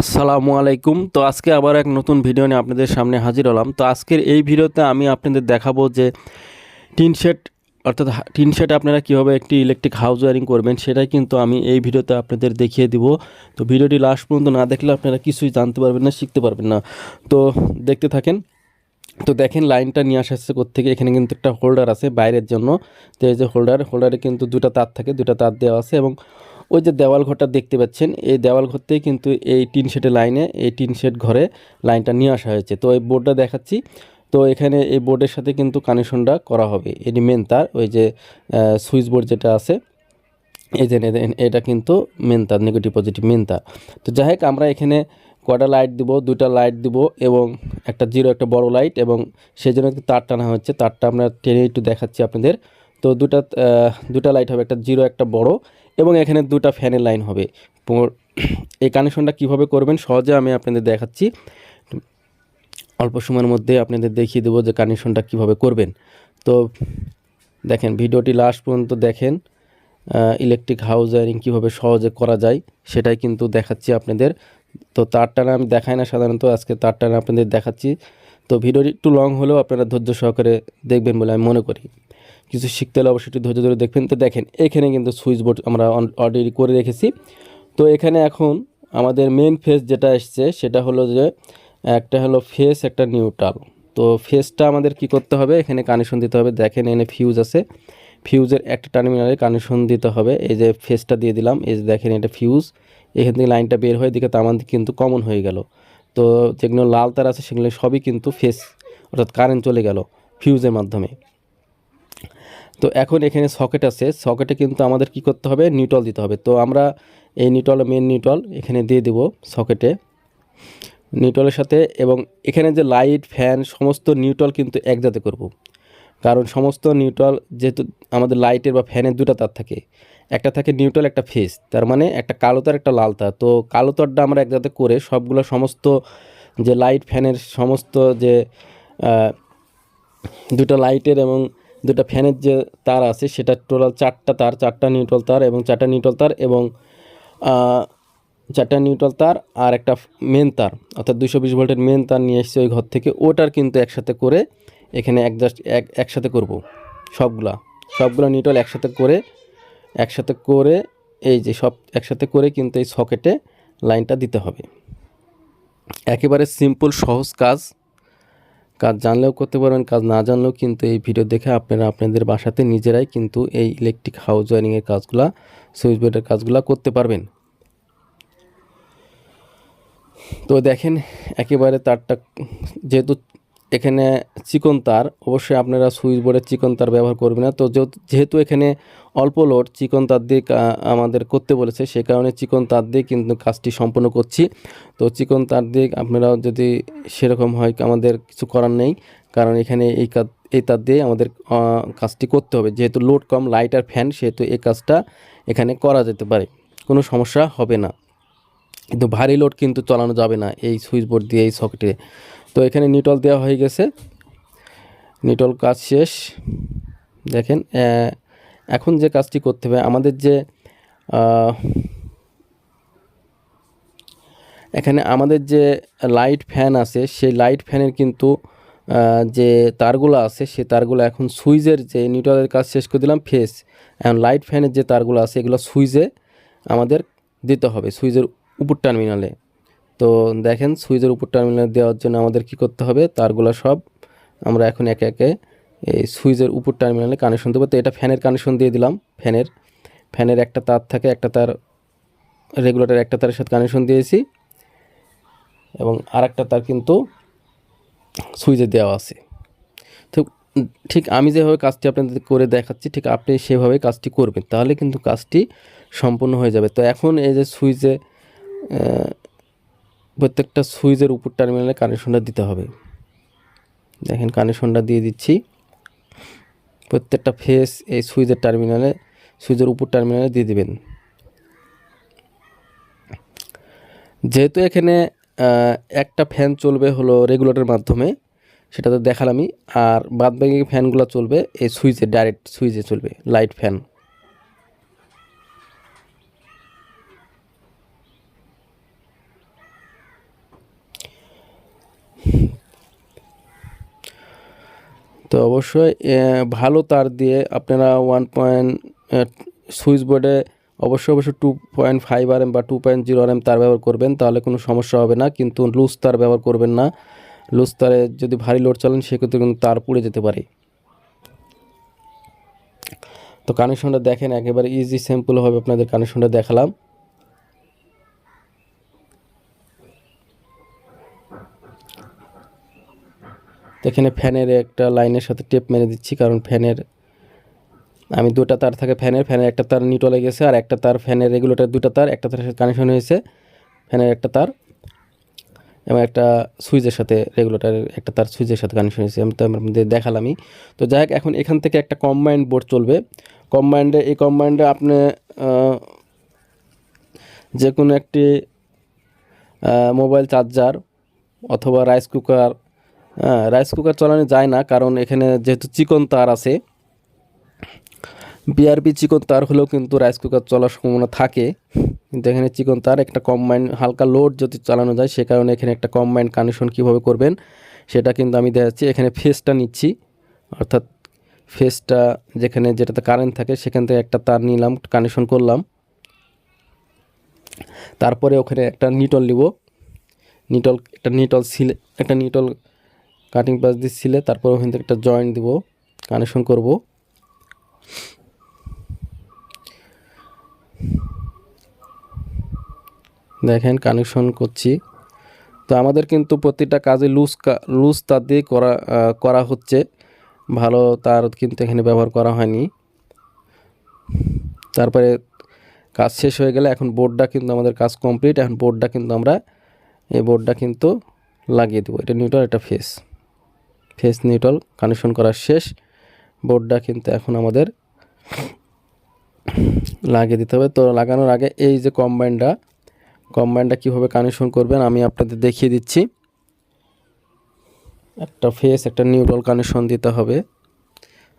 আসসালামু আলাইকুম। তো আজকে আবার এক নতুন ভিডিও নিয়ে আপনাদের সামনে হাজির হলাম। তো আজকের এই ভিডিওতে আমি আপনাদের দেখাবো যে টিন শেড, অর্থাৎ টিন শেড আপনারা কীভাবে একটি ইলেকট্রিক হাউস ওয়ারিং করবেন সেটাই কিন্তু আমি এই ভিডিওতে আপনাদের দেখিয়ে দিব। তো ভিডিওটি লাস্ট পর্যন্ত না দেখলে আপনারা কিছুই জানতে পারবেন না, শিখতে পারবেন না। তো দেখতে থাকেন। তো দেখেন লাইনটা নিয়ে আসা হচ্ছে থেকে এখানে কিন্তু একটা হোল্ডার আছে বাইরের জন্য। তো এই যে হোল্ডার হোল্ডারে কিন্তু দুটো তার থাকে দুটো তার দেওয়া আছে এবং ওই যে দেওয়াল ঘরটা দেখতে পাচ্ছেন, এই দেওয়াল ঘর থেকে কিন্তু এই টিন শেডের লাইনে, এই টিন শেড ঘরে লাইনটা নিয়ে আসা হয়েছে। তো এই বোর্ডটা দেখাচ্ছি। তো এখানে এই বোর্ডের সাথে কিন্তু কানেকশনটা করা হবে। এটি মেন তার, ওই যে সুইচ বোর্ড যেটা আছে, এই যে এটা কিন্তু মেন তার নেগেটিভ পজিটিভ মেন তার। তো যাই হোক, আমরা এখানে কটা লাইট দিব? দুটা লাইট দিব এবং একটা জিরো একটা বড় লাইট এবং সেই জন্য তার টানা হচ্ছে তারটা আমরা টেনে একটু দেখাচ্ছি আপনাদের। তো দুটা দুটা লাইট হবে, একটা জিরো একটা বড় এবং এখানে দুটা ফ্যানের লাইন হবে। এই কানেকশনটা কীভাবে করবেন সহজে আমি আপনাদের দেখাচ্ছি। অল্প সময়ের মধ্যে আপনাদের দেখিয়ে দেবো যে কানেকশনটা কীভাবে করবেন। তো দেখেন, ভিডিওটি লাস্ট পর্যন্ত দেখেন ইলেকট্রিক হাউস ওয়ারিং কীভাবে সহজে করা যায় সেটাই কিন্তু দেখাচ্ছি আপনাদের। তো তারটা না আমি দেখাই না সাধারণত, আজকে তারটা আপনাদের দেখাচ্ছি। তো ভিডিওটি একটু লং হলেও আপনারা ধৈর্য সহকারে দেখবেন বলে আমি মনে করি। কিছু শিখতে হলে অবশ্যই একটু ধৈর্য ধরে দেখবেন। তো দেখেন, এখানে কিন্তু সুইচ বোর্ড আমরা অলরেডি করে রেখেছি। তো এখানে এখন আমাদের মেন ফেস যেটা এসছে, সেটা হলো যে, একটা হলো ফেস একটা নিউট্রাল তো ফেসটা আমাদের কি করতে হবে? এখানে কানেকশন দিতে হবে। দেখেন, এখানে ফিউজ আছে। ফিউজের একটা টার্মিনালে কানেকশন দিতে হবে। এই যে ফেসটা দিয়ে দিলাম। এই যে দেখেন, এটা ফিউজ এখান থেকে লাইনটা বের হয়ে দিকে মধ্যে কিন্তু কমন হয়ে গেল। তো যেগুলো লাল তার আছে, সেগুলো সবই কিন্তু ফেস অর্থাৎ কারেন্ট চলে গেল ফিউজের মাধ্যমে। তো এখন এখানে সকেট আছে। সকেটে কিন্তু আমাদের কি করতে হবে? নিউটল দিতে হবে। তো আমরা এই নিউটল মেন নিউটল এখানে দিয়ে দেব সকেটে নিউটলের সাথে এবং এখানে যে লাইট ফ্যান সমস্ত নিউটল কিন্তু একজাতে করব। কারণ সমস্ত নিউটল যেহেতু আমাদের লাইটের বা ফ্যানের দুটো তার থাকে। একটা থাকে নিউট্রাল একটা ফেস তার মানে একটা কালো তার, একটা লাল তার। তো কালো তারটা আমরা একসাথে করে সবগুলো সমস্ত যে লাইট ফ্যানের সমস্ত যে দুটো লাইটের এবং দুটো ফ্যানের যে তার আছে, সেটা টোটাল চারটা তার, চারটা নিউট্রাল তার এবং চারটা নিউট্রাল তার এবং চারটা নিউট্রাল তার আর একটা মেন তার। অর্থাৎ দুশো বিশ ভোল্টের মেন তার নিয়ে এসেছে ওই ঘর থেকে। ওটার কিন্তু একসাথে করে এখানে অ্যাডজাস্ট এক, একসাথে করব সবগুলা। সবগুলো নিউট্রাল একসাথে করে একসাথে করে এই যে সব একসাথে করে কিন্তু এই সকেটে লাইনটা দিতে হবে। একেবারে সিম্পল সহজ কাজ। কাজ জানলেও করতে পারবেন, কাজ না জানলেও কিন্তু এই ভিডিও দেখে আপনারা আপনাদের বাসাতে নিজেরাই কিন্তু এই ইলেকট্রিক হাউস ওয়ারিংয়ের কাজগুলা সুইচ বোর্ডের কাজগুলা করতে পারবেন। তো দেখেন, একেবারে তারটা, যেহেতু এখানে চিকন তার, অবশ্যই আপনারা সুইচ বোর্ডের চিকন তার ব্যবহার করবেন না। তো যেহেতু- এখানে অল্প লোড চিকন তার দিয়ে আমাদের করতে বলেছে, সে কারণে চিকন তার দিয়ে কিন্তু কাজটি সম্পূর্ণ করছি। তো চিকন তার দিয়ে আপনারা যদি সেরকম হয়, আমাদের কিছু করার নেই, কারণ এখানে এই কাজ, এই তার দিয়ে আমাদের কাজটি করতে হবে। যেহেতু লোড কম, লাইট আর ফ্যান, সেহেতু এই কাজটা এখানে করা যেতে পারে। কোনো সমস্যা হবে না। কিন্তু ভারী লোড কিন্তু চালানো যাবে না এই সুইচ বোর্ড দিয়ে, এই সকেটে। তো এখানে নিটল দেওয়া হয়ে গেছে। নিটল কাজ শেষ। দেখেন এখন যে কাজটি করতে হবে, আমাদের যে এখানে আমাদের যে লাইট ফ্যান আছে, সেই লাইট ফ্যানের কিন্তু যে তারগুলো আছে, সেই তারগুলো এখন সুইচের যে নিউট্রালের কাজ শেষ করে দিলাম ফেস এখন লাইট ফ্যানের যে তারগুলো আছে, এগুলো সুইচে আমাদের দিতে হবে, সুইচের উপর টার্মিনালে তো দেখেন, সুইচের উপর টার্মিনাল দেওয়ার জন্য আমাদের কি করতে হবে, তারগুলো সব আমরা এখন একে একে এই সুইচের উপর টার্মিনালে কানেকশন দেবো। তো এটা ফ্যানের কানেকশন দিয়ে দিলাম ফ্যানের ফ্যানের একটা তার থাকে, একটা তার রেগুলেটর একটা তারের সাথে কানেকশন দিয়েছি। এবং আরেকটা তার কিন্তু সুইচে দেওয়া আছে। তো ঠিক আমি যেভাবে কাজটি আপনাদের করে দেখাচ্ছি, ঠিক আপনি সেভাবে কাজটি করবেন, তাহলে কিন্তু কাজটি সম্পূর্ণ হয়ে যাবে। তো এখন এই যে সুইচে প্রত্যেকটা সুইচের উপর টার্মিনালে কানেকশনটা দিতে হবে। দেখেন কানেকশনটা দিয়ে দিচ্ছি। প্রত্যেকটা ফেস এই সুইচের টার্মিনালে সুইচের উপর টার্মিনালে দিয়ে দেবেন। যেহেতু এখানে একটা ফ্যান চলবে হলো রেগুলেটরের মাধ্যমে, সেটা তো দেখালামই, আর বাদ ফ্যানগুলো চলবে এই সুইচে ডাইরেক্ট সুইচে চলবে লাইট ফ্যান তো অবশ্যই ভালো তার দিয়ে আপনারা ওয়ান পয়েন্ট সুইচ বোর্ডে অবশ্যই অবশ্যই two point five R M বা two point zero R M তার ব্যবহার করবেন, তাহলে কোনো সমস্যা হবে না। কিন্তু লুজ তার ব্যবহার করবেন না। লুজ তারে যদি ভারী লোড চালান, সেক্ষেত্রে কিন্তু তার পুড়ে যেতে পারে। তো কানেকশনটা দেখেন, একেবারে ইজি সিম্পলভাবে আপনাদের কানেকশনটা দেখালাম। এখানে ফ্যানের একটা লাইনের সাথে টেপ মেরে দিচ্ছি, কারণ ফ্যানের, আমি দুটো তার থাকে ফ্যানের ফ্যানের একটা তার নিটলে গেছে, আর একটা তার ফ্যানের রেগুলেটর দুটো তার, একটা তার সাথে কানেকশন হয়েছে, ফ্যানের একটা তার, এবং একটা সুইচের সাথে রেগুলেটরের একটা তার সুইচের সাথে কানেকশন হয়েছে, আমি তো আপনাদের দেখালামই। তো যাই হোক, এখন এখান থেকে একটা কম্বাইন্ড বোর্ড চলবে। কম্বাইন্ডে এই কম্বাইন্ডে আপনি যে কোনো একটি মোবাইল চার্জার অথবা রাইস কুকার রাইস কুকার চালানো যায় না, কারণ এখানে যেহেতু চিকন তার আছে বিআরবি চিকন তার হলেও কিন্তু রাইস কুকার চলার সম্ভাবনা থাকে। কিন্তু এখানে চিকন তার, একটা কম্বাইন হালকা লোড যদি চালানো যায়, সে কারণে এখানে একটা কম্বাইন কানেকশন কীভাবে করবেন, সেটা কিন্তু আমি দেখাচ্ছি। এখানে ফেসটা নিচ্ছি, অর্থাৎ ফেসটা যেখানে যেটাতে কারেন্ট থাকে, সেখান থেকে একটা তার নিলাম কানেকশন করলাম। তারপরে ওখানে একটা নিটল নিব। নিটল একটা নিটল সিলে একটা নিটল কাটিং পাস দিয়ে সিলে তারপর ওখান থেকে একটা জয়েন্ট দিব কানেকশন করব। দেখেন কানেকশন করছি। তো আমাদের কিন্তু প্রতিটা কাজে লুজ লুজ তার দিয়ে করা করা হচ্ছে। ভালো তার কিন্তু এখানে ব্যবহার করা হয়নি। তারপরে কাজ শেষ হয়ে গেলে এখন বোর্ডটা কিন্তু আমাদের কাজ কমপ্লিট এখন বোর্ডটা কিন্তু আমরা, এই বোর্ডটা কিন্তু লাগিয়ে দেবো। এটা নিউট্রাল এটা ফেস ফেস নিউট্রাল কানেকশন করা শেষ বোর্ডটা কিন্তু এখন আমাদের লাগিয়ে দিতে হবে। তো লাগানোর আগে এই যে কম্বাইনটা কম্বাইনটা কীভাবে কানেকশন করবেন আমি আপনাদের দেখিয়ে দিচ্ছি। একটা ফেস, একটা নিউট্রাল কানেকশন দিতে হবে।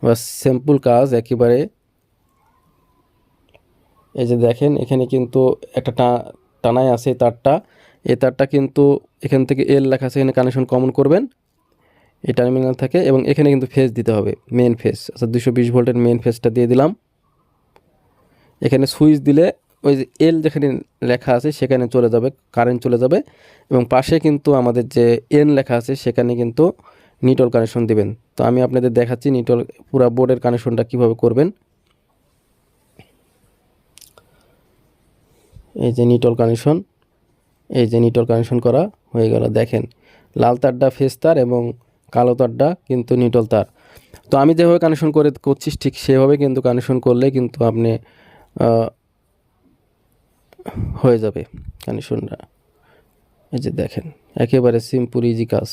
বা সিম্পল কাজ, একেবারে এই যে দেখেন, এখানে কিন্তু একটা টা, টানাই আছে তারটা। এই তারটা কিন্তু এখান থেকে এল লেখা আছে, এখানে কানেকশন কমন করবেন। এই টার্মিনাল থাকে এবং এখানে কিন্তু ফেস দিতে হবে মেন ফেস আচ্ছা দুশো বিশ ভোল্টের মেন ফেসটা দিয়ে দিলাম। এখানে সুইচ দিলে ওই যে এল যেখানে লেখা আছে সেখানে চলে যাবে কারেন্ট চলে যাবে এবং পাশে কিন্তু আমাদের যে এন লেখা আছে সেখানে কিন্তু নিটল কানেকশন দিবেন। তো আমি আপনাদের দেখাচ্ছি নিটল পুরো বোর্ডের কানেকশনটা কীভাবে করবেন। এই যে নিটল কানেকশন এই যে নিটল কানেকশন করা হয়ে গেল, দেখেন। লাল তারটা ফেস তার এবং কালো তারটা, কিন্তু নিটল তার। তো আমি যেভাবে কানেকশন করে করছি, ঠিক সেভাবে কিন্তু কানেকশন করলে কিন্তু আপনি হয়ে যাবে কানেকশনটা এই যে দেখেন, একেবারে সিম্পল ইজি কাজ।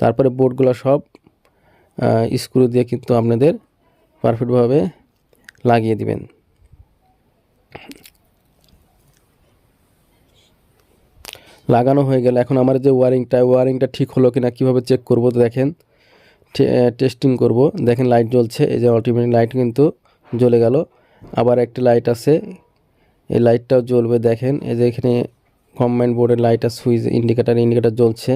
তারপরে বোর্ডগুলো সব স্ক্রু দিয়ে কিন্তু আপনাদের পারফেক্টভাবে লাগিয়ে দিবেন। লাগানো হয়ে গেল। এখন আমার যে ওয়ারিংটা ওয়ারিংটা ঠিক হলো কিনা, কীভাবে চেক করব তো দেখেন। টেস্টিং করব। দেখেন লাইট জ্বলছে, এই যে অল্টিমেট লাইট কিন্তু জ্বলে গেল। আবার একটা লাইট আছে, এই লাইটটাও জ্বলবে, দেখেন। এই যে এখানে কম্বাইন্ড বোর্ডের লাইট আর সুইচ ইন্ডিকেটার ইন্ডিকেটার জ্বলছে।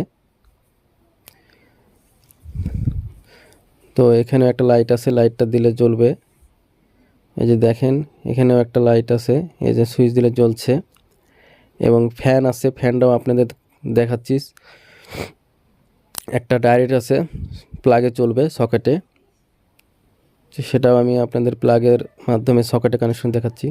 তো এখানে একটা লাইট আছে লাইটটা দিলে জ্বলবে। এই যে দেখেন, এখানেও একটা লাইট আছে, এই যে সুইচ দিলে জ্বলছে। এবং ফ্যান আছে, ফ্যানটাও আপনাদের দেখাচ্ছি একটা ডাইরেক্ট আছে, প্লাগে চলবে সকেটে। সেটাও আমি আপনাদের প্লাগের মাধ্যমে সকেটে কানেকশন দেখাচ্ছি।